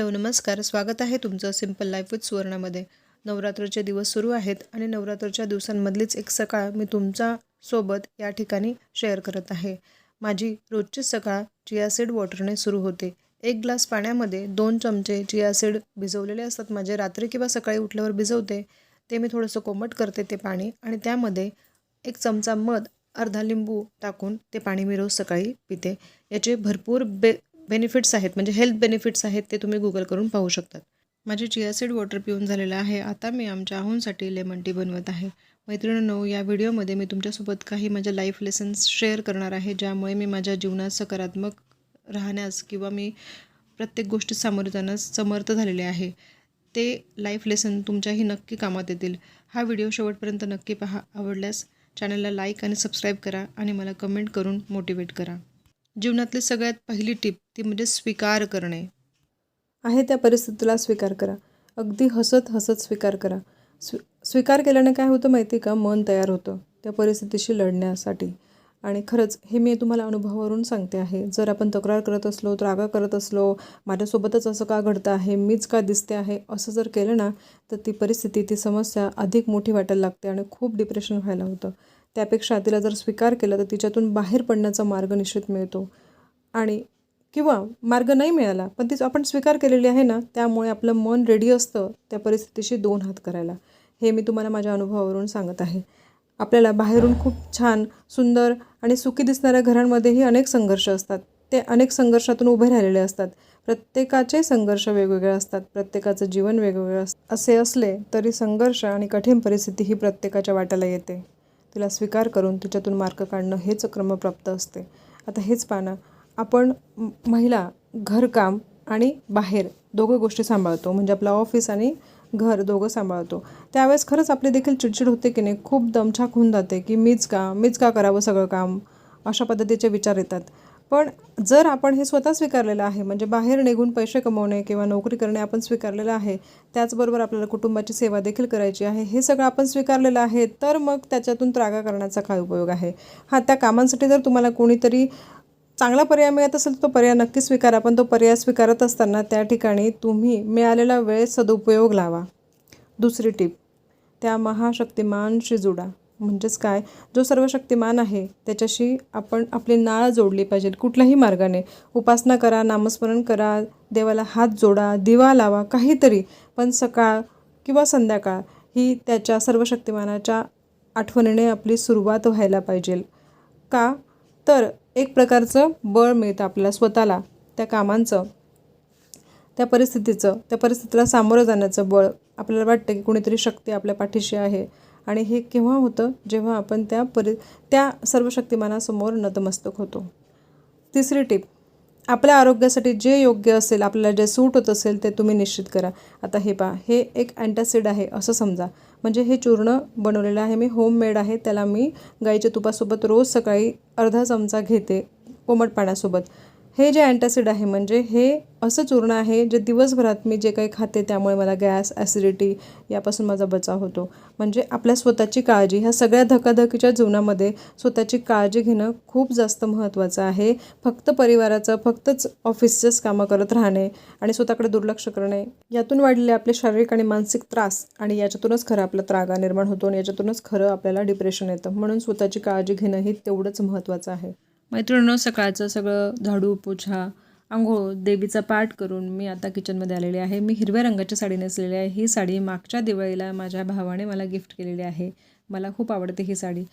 Hello नमस्कार. स्वागत आहे तुमचं सिंपल लाईफ विथ सुवर्णामध्ये. नवरात्रचे दिवस सुरू आहेत आणि नवरात्रच्या दिवसांमधलीच एक सकाळ मी तुमच्यासोबत या ठिकाणी शेअर करत आहे. माझी रोजची सकाळ चियासीड वॉटरने सुरू होते. एक ग्लास पाण्यामध्ये दोन चमचे चियासीड भिजवलेले असतात. माझे रात्री किंवा सकाळी उठल्यावर भिजवते. ते मी थोडंसं कोमट करते ते पाणी आणि त्यामध्ये एक चमचा मध अर्धा लिंबू टाकून ते पाणी मी रोज सकाळी पिते. याचे भरपूर बे बेनिफिट्स आहेत म्हणजे हेल्थ बेनिफिट्स आहेत ते तुम्ही गुगल करून पाहू शकतात. माझे चियासीड वॉटर पिऊन झालेलं आहे. आता मी आमच्या आहूंसाठी लेमन टी बनवत आहे. मैत्रिणींनो या व्हिडिओमध्ये मी तुमच्यासोबत काही माझ्या लाईफ लेसन्स शेअर करणार आहे ज्यामुळे मी माझ्या जीवनात सकारात्मक राहण्यास किंवा मी प्रत्येक गोष्टीत सामोरे जाण्यास समर्थ झालेले आहे. ते लाईफ लेसन तुमच्याही नक्की कामात येतील. हा व्हिडिओ शेवटपर्यंत नक्की पहा. आवडल्यास चॅनलला लाईक आणि सबस्क्राईब करा आणि मला कमेंट करून मोटिवेट करा. जीवनातली सगळ्यात पहिली टिप ती म्हणजे स्वीकार करणे. आहे त्या परिस्थितीला स्वीकार करा. अगदी हसत हसत स्वीकार करा. स्वी स्वीकार केल्याने काय होतं माहिती का? मन तयार होतं त्या परिस्थितीशी लढण्यासाठी. आणि खरंच हे मी तुम्हाला अनुभवावरून सांगते आहे. जर आपण तक्रार करत असलो रागा करत असलो माझ्यासोबतच असं का घडतं आहे मीच का दिसते आहे असं जर केलं ना तर ती परिस्थिती ती समस्या अधिक मोठी वाटायला लागते आणि खूप डिप्रेशन व्हायला होतं. त्यापेक्षा तिला जर स्वीकार केलं तर तिच्यातून बाहेर पडण्याचा मार्ग निश्चित मिळतो. आणि किंवा मार्ग नाही मिळाला पण तीच आपण स्वीकार केलेली आहे ना त्यामुळे आपलं मन रेडी असतं त्या परिस्थितीशी दोन हात करायला. हे मी तुम्हाला माझ्या अनुभवावरून सांगत आहे. आपल्याला बाहेरून खूप छान सुंदर आणि सुखी दिसणाऱ्या घरांमध्येही अनेक संघर्ष असतात. ते अनेक संघर्षातून उभे राहिलेले असतात. प्रत्येकाचे संघर्ष वेगवेगळे असतात. प्रत्येकाचं जीवन वेगवेगळं अस असे असले तरी संघर्ष आणि कठीण परिस्थिती ही प्रत्येकाच्या वाट्याला येते. तिला स्वीकार करून तिच्यातून मार्क काढणं हेच क्रमप्राप्त असते. आता हेच पाहणं. आपण महिला घरकाम आणि बाहेर दोघं गोष्टी सांभाळतो. म्हणजे आपला ऑफिस आणि घर दोघं सांभाळतो. त्यावेळेस खरंच आपली देखील चिडचिड होते की नाही? खूप दमछाक होऊन जाते की मीच का मीच का करावं सगळं काम? अशा पद्धतीचे विचार येतात. पण जर आपण हे स्वतः स्वीकारलेलं आहे म्हणजे बाहेर निघून पैसे कमवणे किंवा नोकरी करणे आपण स्वीकारलेलं आहे त्याचबरोबर आपल्याला कुटुंबाची सेवा देखील करायची आहे हे सगळं आपण स्वीकारलेलं आहे तर मग त्याच्यातून त्रागा करण्याचा काय उपयोग आहे? हा त्या कामांसाठी जर तुम्हाला कोणीतरी चांगला पर्याय मिळत असेल तर तो पर्याय नक्की स्वीकारा पण तो पर्याय स्वीकारत असताना त्या ठिकाणी तुम्ही मिळालेला वेळ सदुपयोग लावा. दुसरी टीप त्या महाशक्तिमानशी जुडा म्हणजेच काय? जो सर्व शक्तिमान आहे त्याच्याशी आपण आपली नाळ जोडली पाहिजे कुठल्याही मार्गाने. उपासना करा नामस्मरण करा देवाला हात जोडा दिवा लावा काहीतरी. पण सकाळ किंवा संध्याकाळ ही त्याच्या सर्व शक्तिमानाच्या आठवणीने आपली सुरुवात व्हायला पाहिजे. का? तर एक प्रकारचं बळ मिळतं आपल्याला स्वतःला त्या कामांचं. त्या परिस्थितीचं त्या परिस्थितीला सामोरं जाण्याचं बळ. आपल्याला वाटतं की कुणीतरी शक्ती आपल्या पाठीशी आहे. आणि हे केव्हा होतं? जेव्हा आपण त्या परि त्या सर्व शक्तिमानासमोर नतमस्तक होतो. तिसरी टीप आपल्या आरोग्यासाठी जे योग्य असेल आपल्याला जे सूट होत असेल ते तुम्ही निश्चित करा. आता हे पहा हे एक अँटासिड आहे असं समजा. म्हणजे हे चूर्ण बनवलेलं आहे मी होममेड आहे त्याला मी गाईच्या तुपासोबत रोज सकाळी अर्धा चमचा घेते कोमट पाण्यासोबत. हे जे अँटासिड आहे म्हणजे हे असं चूर्ण आहे जे दिवसभरात मी जे काही खाते त्यामुळे मला गॅस ॲसिडिटी यापासून माझा बचाव होतो. म्हणजे आपल्या स्वतःची काळजी ह्या सगळ्या धकाधकीच्या जीवनामध्ये स्वतःची काळजी घेणं खूप जास्त महत्त्वाचं आहे. फक्त परिवाराचं फक्तच ऑफिसचंच कामं करत राहणे आणि स्वतःकडे दुर्लक्ष करणे यातून वाढलेले आपले शारीरिक आणि मानसिक त्रास आणि याच्यातूनच खरं आपला त्रागा निर्माण होतो आणि याच्यातूनच खरं आपल्याला डिप्रेशन येतं. म्हणून स्वतःची काळजी घेणं ही तेवढंच महत्त्वाचं आहे. मैत्रिणीनं सकाळचं सगळं झाडू पोछा आंघोळ देवीचा पाठ करून मी आता किचनमध्ये आलेले आहे. मी हिरव्या रंगाची साडी नेसलेली आहे. ही साडी मागच्या दिवाळीला माझ्या भावाने मला गिफ्ट केलेली आहे. मला खूप आवडते ही साडी.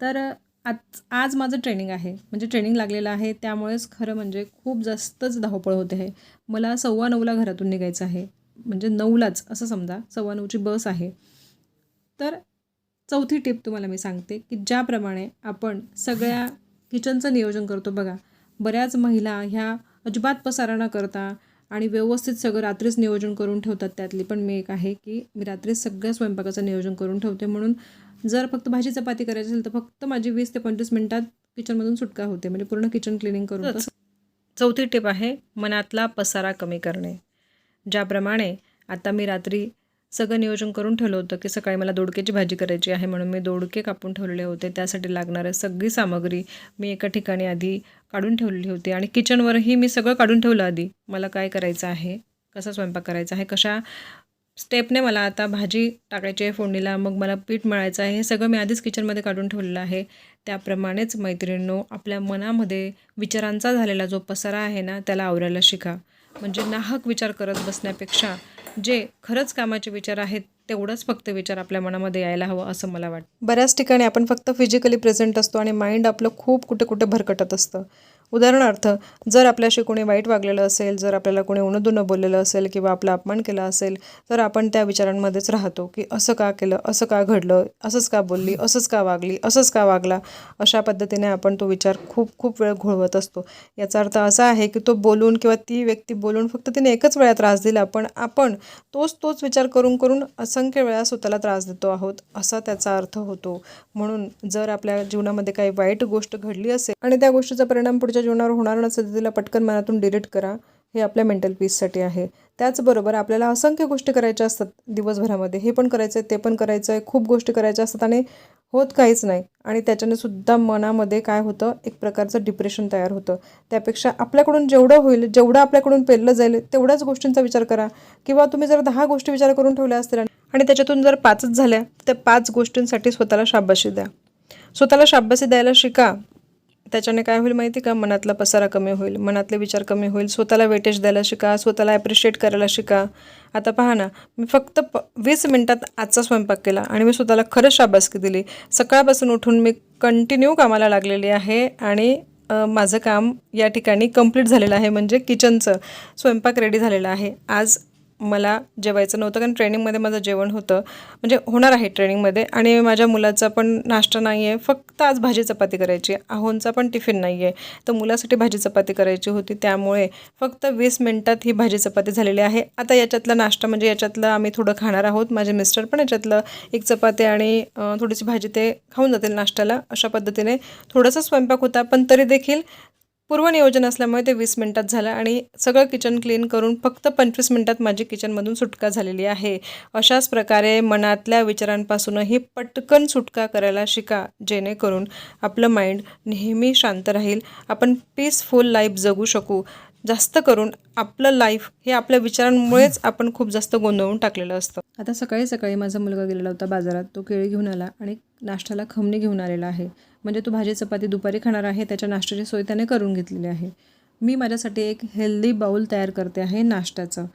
तर आज आज माझं ट्रेनिंग आहे. म्हणजे ट्रेनिंग लागलेलं आहे. त्यामुळेच खरं म्हणजे खूप जास्तच धावपळ होते आहे मला सव्वा नऊला घरातून निघायचं आहे. म्हणजे नऊलाच असं समजा. सव्वा नऊची बस आहे. तर चौथी टिप तुम्हाला मी सांगते की ज्याप्रमाणे आपण सगळ्या किचनचं नियोजन करतो बघा. बऱ्याच महिला ह्या अजिबात पसारा न करता आणि व्यवस्थित सगळं रात्रीच नियोजन करून ठेवतात त्यातली. पण मी एक आहे की मी रात्रीच सगळ्या स्वयंपाकाचं नियोजन करून ठेवते. म्हणून जर फक्त भाजी चपाती करायची असेल तर फक्त माझी वीस ते पंचवीस मिनिटात किचनमधून सुटका होते. म्हणजे पूर्ण किचन क्लिनिंग करून चौथी टिप आहे मनातला पसारा कमी करणे. ज्याप्रमाणे आता मी रात्री सगळं नियोजन करून ठेवलं होतं की सकाळी मला दोडक्याची भाजी करायची आहे म्हणून मी दोडके कापून ठेवलेले होते. त्यासाठी लागणाऱ्या सगळी सामग्री मी एका ठिकाणी आधी काढून ठेवलेली होती आणि किचनवरही मी सगळं काढून ठेवलं आधी. मला काय करायचं आहे? कसा स्वयंपाक करायचा आहे? कशा स्टेपने मला आता भाजी टाकायची आहे फोडणीला? मग मला पीठ मळायचं आहे? हे सगळं मी आधीच किचनमध्ये काढून ठेवलेलं आहे. त्याप्रमाणेच मैत्रिणींनो आपल्या मनामध्ये विचारांचा झालेला जो पसारा आहे ना त्याला आवरायला शिका. म्हणजे नाहक विचार करत बसण्यापेक्षा जे खरंच कामाचे विचार आहेत तेवढंच फक्त विचार आपल्या मनामध्ये यायला हवं असं मला वाटतं. बऱ्याच ठिकाणी आपण फक्त फिजिकली प्रेझेंट असतो आणि माइंड आपलं खूप कुठे कुठे भरकटत असतं. उदाहरणार्थ जर आपल्याशी कोणी वाईट वागलेलं असेल जर आपल्याला कोणी उणदुनं बोललेलं असेल किंवा आपला अपमान केला असेल तर आपण त्या विचारांमध्येच राहतो की असं का केलं असं का घडलं असंच का बोलली असंच का वागली असंच का वागला अशा पद्धतीने आपण तो विचार खूप खूप वेळ घोळवत असतो. याचा अर्थ असा आहे की तो बोलून किंवा ती व्यक्ती बोलून फक्त तिने एकच वेळा त्रास दिला पण आपण तोच तोच विचार करून करून असंख्य वेळा स्वतःला त्रास देतो आहोत असा त्याचा अर्थ होतो. म्हणून जर आपल्या जीवनामध्ये काही वाईट गोष्ट घडली असेल आणि त्या गोष्टीचा परिणाम पुढच्या जीवनावर होणार नसेल तर तिला पटकन मनातून डिलीट करा. हे आपल्या मेंटल पीससाठी आहे. त्याचबरोबर आपल्याला असंख्य गोष्टी करायच्या असतात दिवसभरामध्ये. हे पण करायचं आहे ते पण करायचं आहे खूप गोष्टी करायच्या असतात आणि होत काहीच नाही. आणि त्याच्याने सुद्धा मनामध्ये काय होतं? एक प्रकारचं डिप्रेशन तयार होतं. त्यापेक्षा आपल्याकडून जेवढं होईल जेवढं आपल्याकडून पेरलं जाईल तेवढ्याच गोष्टींचा विचार करा. किंवा तुम्ही जर दहा गोष्टी विचार करून ठेवल्या असतील आणि त्याच्यातून जर पाचच झाल्या तर त्या पाच गोष्टींसाठी स्वतःला शाबाशी द्या. स्वतःला शाबासी द्यायला शिका. त्याच्याने काय होईल माहिती का? मनातला पसारा कमी होईल मनातले विचार कमी होईल. स्वतःला वेटेज द्यायला शिका स्वतःला ॲप्रिशिएट करायला शिका. आता पहा ना मी फक्त प वीस मिनटात आजचा स्वयंपाक केला आणि मी स्वतःला खरंच शाबासकी दिली. सकाळपासून उठून मी कंटिन्यू कामाला लागलेली आहे आणि माझं काम या ठिकाणी कंप्लीट झालेलं आहे. म्हणजे किचनचं स्वयंपाक रेडी झालेला आहे. आज मला जेवायचं नव्हतं कारण ट्रेनिंगमध्ये माझं जेवण होतं. म्हणजे होणार आहे ट्रेनिंगमध्ये. आणि माझ्या मुलाचा पण नाश्ता नाही आहे फक्त आज भाजी चपाती करायची आहोंचा पण टिफिन नाही आहे तर मुलासाठी भाजी चपाती करायची होती. त्यामुळे फक्त वीस मिनटात ही भाजी चपाती झालेली आहे. आता याच्यातला नाश्ता म्हणजे याच्यातलं आम्ही थोडं खाणार आहोत. माझे मिस्टर पण याच्यातलं एक चपाती आणि थोडीशी भाजी ते खाऊन जातील नाश्त्याला अशा पद्धतीने. थोडासा स्वयंपाक होता पण तरी देखील पूर्वनियोजन असल्यामुळे ते वीस मिनटात झालं आणि सगळं किचन क्लीन करून फक्त पंचवीस मिनटात माझी किचनमधून सुटका झालेली आहे. अशाच प्रकारे मनातल्या विचारांपासूनही पटकन सुटका करायला शिका जेणेकरून आपलं माइंड नेहमी शांत राहील. आपण पीसफुल लाईफ जगू शकू. जास्त करून आपलं लाईफ हे आपल्या विचारांमुळेच आपण खूप जास्त गोंधळून टाकलेलं असतं. आता सकाळी सकाळी माझा मुलगा गेलेला होता बाजारात. तो केळी घेऊन आला आणि नाश्त्याला खमणी घेऊन आलेला आहे. म्हणजे तो भाजी चपाती दुपारी खाणार आहे त्याच्या नाश्त्याची सोय त्याने करून घेतलेली आहे. मी माझ्यासाठी एक हेल्दी बाऊल तयार करते आहे नाश्त्याचं.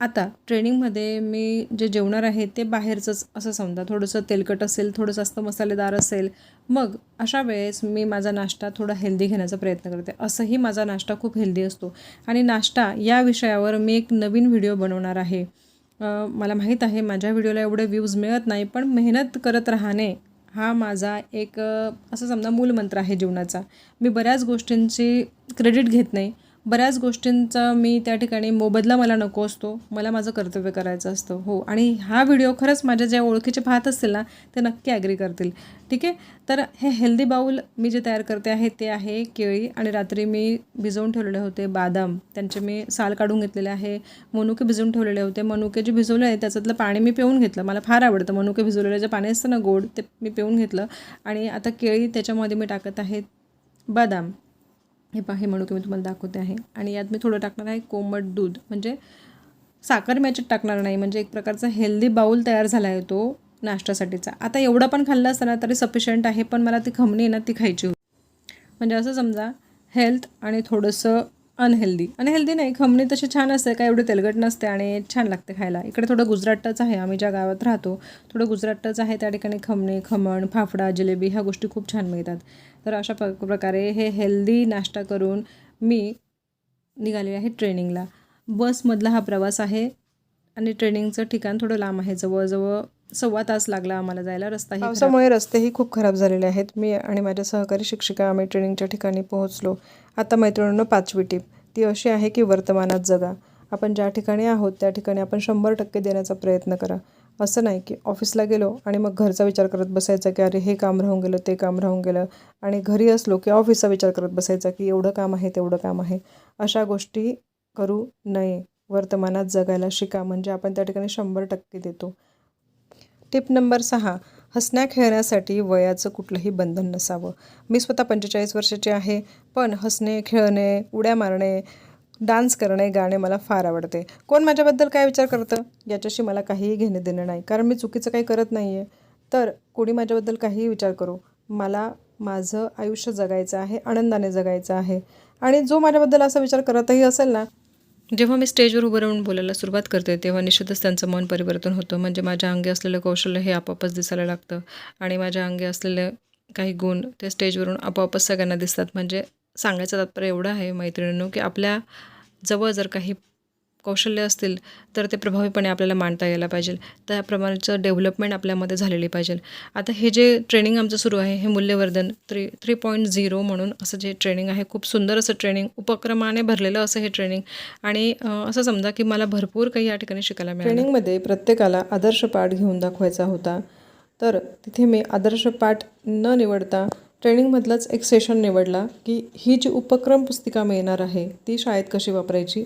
आता ट्रेनिंगमध्ये मी जे जेवणार आहे ते बाहेरचंच असं समजा थोडंसं तेलकट असेल थोडं जास्त मसालेदार असेल मग अशा वेळेस मी माझा नाश्ता थोडा हेल्दी घेण्याचा प्रयत्न करते. असंही माझा नाश्ता खूप हेल्दी असतो. आणि नाश्ता या विषयावर मी एक नवीन व्हिडिओ बनवणार आहे. मला माहीत आहे माझ्या व्हिडिओला एवढे व्ह्यूज मिळत नाही पण मेहनत करत राहणे हा माझा एक असं समजा मूलमंत्र आहे जीवनाचा. मी बऱ्याच गोष्टींची क्रेडिट घेत नाही. बऱ्याच गोष्टींचा मी त्या ठिकाणी मोबदला मला नको असतो मला माझं कर्तव्य करायचं असतं हो. आणि हा व्हिडिओ खरंच माझ्या ज्या ओळखीचे पाहत असतील ना ते नक्की ॲग्री करतील. ठीक आहे? तर हे हेल्दी बाऊल मी जे तयार करते आहे ते आहे केळी आणि रात्री मी भिजवून ठेवलेले होते बादाम. त्यांचे मी साल काढून घेतलेले आहे मनुके भिजवून ठेवलेले होते. मनुके जे भिजवले आहे त्याच्यातलं पाणी मी पिऊन घेतलं. मला फार आवडतं मनुके भिजवलेलं जे पाणी असतं ना गोड ते मी पिऊन घेतलं. आणि आता केळी त्याच्यामध्ये मी टाकत आहे बदाम. हे पाहे हे की मी तुम्हाला दाखवते आहे. आणि यात मी थोडं टाकणार आहे कोमट दूध. म्हणजे साखर मी याच्यात टाकणार नाही. म्हणजे एक प्रकारचा हेल्दी बाऊल तयार झाला आहे तो नाश्त्यासाठीचा. आता एवढा पण खाल्ला असताना तरी सफिशियंट आहे पण मला ती खमणी आहे ना ती खायची होती. म्हणजे असं समजा हेल्थ आणि थोडंसं अनहेल्दी अनहेल्दी नाही खमणी तशी छान असते काय एवढी तेलगट नसते आणि छान लागते खायला. इकडे थोडं गुजरातच आहे आम्ही ज्या गावात राहतो थोडं गुजरातच आहे त्या ठिकाणी खमणी खमण फाफडा जिलेबी ह्या गोष्टी खूप छान मिळतात. तर अशा प प्रकारे हे हेल्दी नाश्ता करून मी निघाले आहे ट्रेनिंगला बसमधला हा प्रवास आहे आणि ट्रेनिंगचं ठिकाण थोडं लांब आहे जवळजवळ सव्वा तास लागला आम्हाला जायला. रस्ता पावसामुळे रस्तेही खूप खराब झालेले आहेत. मी आणि माझ्या सहकारी शिक्षिका आम्ही ट्रेनिंगच्या ठिकाणी पोहोचलो. आता मैत्रिणींनो पाचवी टीप. ती अशी आहे की वर्तमानात जगा. आपण ज्या ठिकाणी आहोत त्या ठिकाणी आपण शंभर टक्के देण्याचा प्रयत्न करा. असं नाही की ऑफिसला गेलो आणि मग घरचा विचार करत बसायचा की अरे हे काम राहून गेलं ते काम राहून गेलं. आणि घरी असलो की ऑफिसचा विचार करत बसायचा की एवढं काम आहे तेवढं काम आहे. अशा गोष्टी करू नये. वर्तमानात जगायला शिका. म्हणजे आपण त्या ठिकाणी शंभर टक्के देतो. टिप नंबर सहा हसण्या खेळण्यासाठी वयाचं कुठलंही बंधन नसावं. मी स्वतः पंचेचाळीस वर्षाची आहे पण हसणे खेळणे उड्या मारणे डान्स करणे गाणे मला फार आवडते. कोण माझ्याबद्दल काय विचार करतं? याच्याशी मला काहीही घेणे देणं नाही कारण मी चुकीचं काही करत नाही आहे तर कोणी माझ्याबद्दल काहीही विचार करू. मला माझं आयुष्य जगायचं आहे आनंदाने जगायचं आहे. आणि जो माझ्याबद्दल असा विचार करतही असेल ना जेव्हा मी स्टेजवर उभं राहून बोलायला सुरुवात करते तेव्हा निश्चितच त्यांचं मन परिवर्तन होतं. म्हणजे माझ्या अंगी असलेलं कौशल्य हे आपोआपच दिसायला लागतं आणि माझ्या अंगी असलेले काही गुण ते स्टेजवरून आपोआपच सगळ्यांना दिसतात. म्हणजे सांगायचं तात्पर्य एवढं आहे मैत्रिणींनो की आपल्या जवळ जर काही कौशल्य असतील तर ते प्रभावीपणे आपल्याला मांडता यायला पाहिजे. त्याप्रमाणेचं डेव्हलपमेंट आपल्यामध्ये झालेली पाहिजे. आता हे जे ट्रेनिंग आमचं सुरू आहे हे मूल्यवर्धन थ्री थ्री पॉईंट झिरो म्हणून असं जे ट्रेनिंग आहे खूप सुंदर असं ट्रेनिंग उपक्रमाने भरलेलं असं हे ट्रेनिंग. आणि असं समजा की मला भरपूर काही या ठिकाणी शिकायला मिळालं. ट्रेनिंगमध्ये प्रत्येकाला आदर्श पाठ घेऊन दाखवायचा होता. तर तिथे मी आदर्श पाठ न निवडता ट्रेनिंगमधलाच एक सेशन निवडला की ही जी उपक्रम पुस्तिका मिळणार आहे ती शाळेत कशी वापरायची?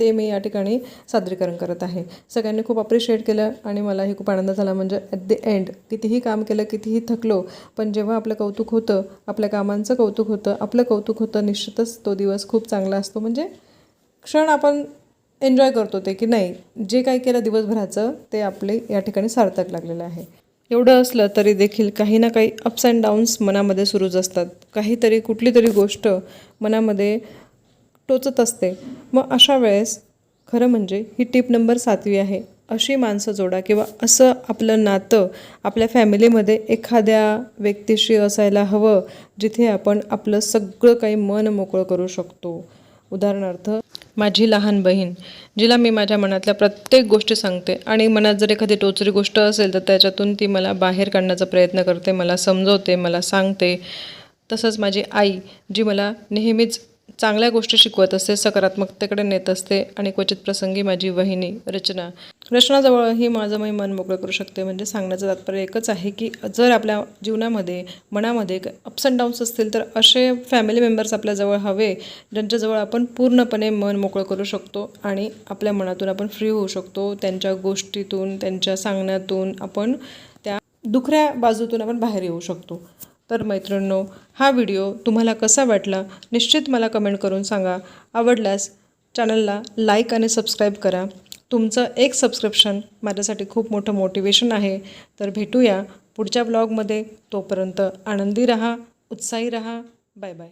ते मी या ठिकाणी सादरीकरण करत आहे. सगळ्यांनी खूप अप्रिशिएट केलं आणि मलाही खूप आनंद झाला. म्हणजे ॲट द एंड कितीही काम केलं कितीही थकलो पण जेव्हा आपलं कौतुक होतं आपल्या कामांचं कौतुक होतं आपलं कौतुक होतं निश्चितच तो दिवस खूप चांगला असतो. म्हणजे क्षण आपण एन्जॉय करतो ते की नाही जे काही केलं दिवसभराचं ते आपले या ठिकाणी सार्थक लागलेलं आहे. एवढं असलं तरी देखील काही ना काही अप्स अँड डाऊन्स मनामध्ये सुरूच असतात. काहीतरी कुठली तरी गोष्ट मनामध्ये टोचत असते. मग अशा वेळेस खरं म्हणजे ही टीप नंबर सातवी आहे. अशी माणसं जोडा किंवा असं आपलं नातं आपल्या फॅमिलीमध्ये एखाद्या व्यक्तीशी असायला हवं जिथे आपण आपलं सगळं काही मन मोकळं करू शकतो. उदाहरणार्थ माझी लहान बहीण जिला मी माझ्या मनातल्या प्रत्येक गोष्टी सांगते आणि मनात जर एखादी टोचरी गोष्ट असेल तर त्याच्यातून ती मला बाहेर काढण्याचा प्रयत्न करते मला समजवते मला सांगते. तसंच माझी आई जी मला नेहमीच चांगल्या गोष्टी शिकवत असते सकारात्मकतेकडे नेत असते आणि क्वचित प्रसंगी माझी वहिनी रचना. रचनाजवळही माझं मी मन मोकळं करू शकते. म्हणजे सांगण्याचं तात्पर्य एकच आहे की जर आपल्या जीवनामध्ये मनामध्ये अप्स अँड डाऊन्स असतील तर असे फॅमिली मेंबर्स आपल्याजवळ हवे ज्यांच्याजवळ आपण पूर्णपणे मन मोकळं करू शकतो आणि आपल्या मनातून आपण फ्री होऊ शकतो. त्यांच्या गोष्टीतून त्यांच्या सांगण्यातून आपण त्या दुखऱ्या बाजूतून आपण बाहेर येऊ शकतो. तर मैत्रिणींनो हा व्हिडिओ तुम्हाला कसा वाटला निश्चित मला कमेंट करून सांगा. आवडल्यास चॅनलला लाईक आणि सबस्क्राईब करा. तुमचं एक सबस्क्रिप्शन माझ्यासाठी खूप मोठं मोटिवेशन आहे. तर भेटूया पुढच्या ब्लॉगमध्ये तोपर्यंत आनंदी रहा उत्साही रहा. Bye bye